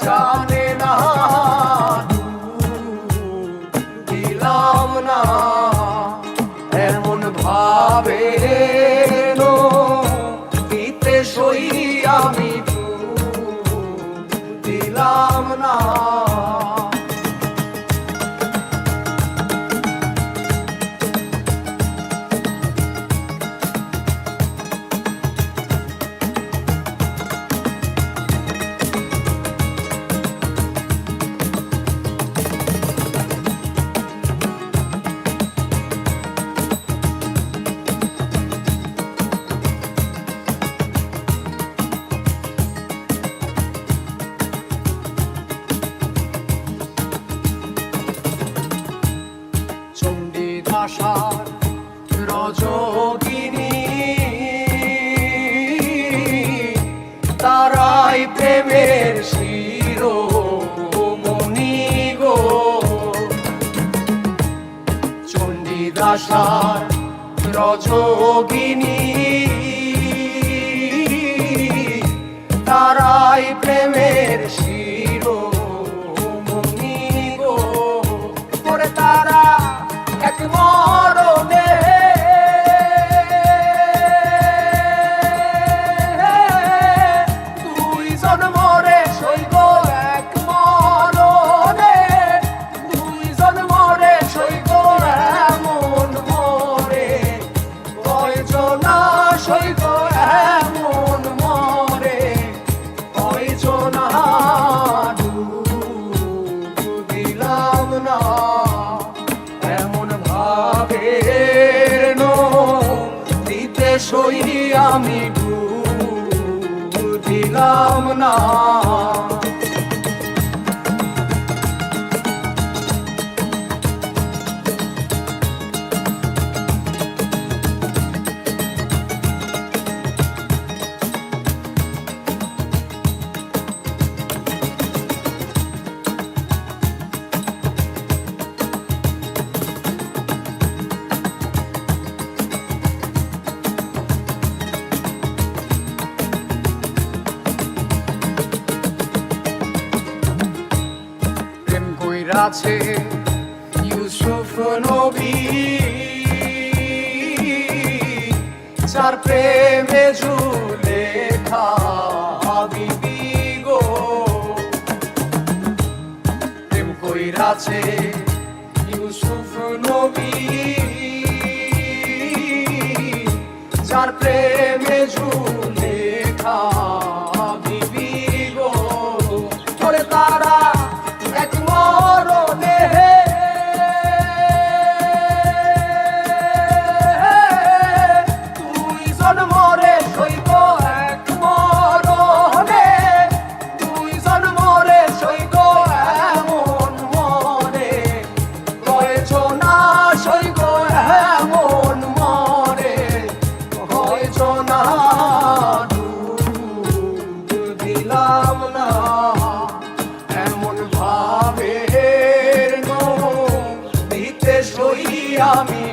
Johnny. রজগিনী। তারাই প্রেমের রজগিনী। তারাই প্রেমের শিরোমণি সই আমি দিলাম না। কইরাছে ইউসুফ নবী যার প্রেমে ঝুলে বিবি গো প্রেম কইরাছে ইউসুফ নবী যার প্রেমে ঝুলে দিলাম না এমন ভাবে সই আমি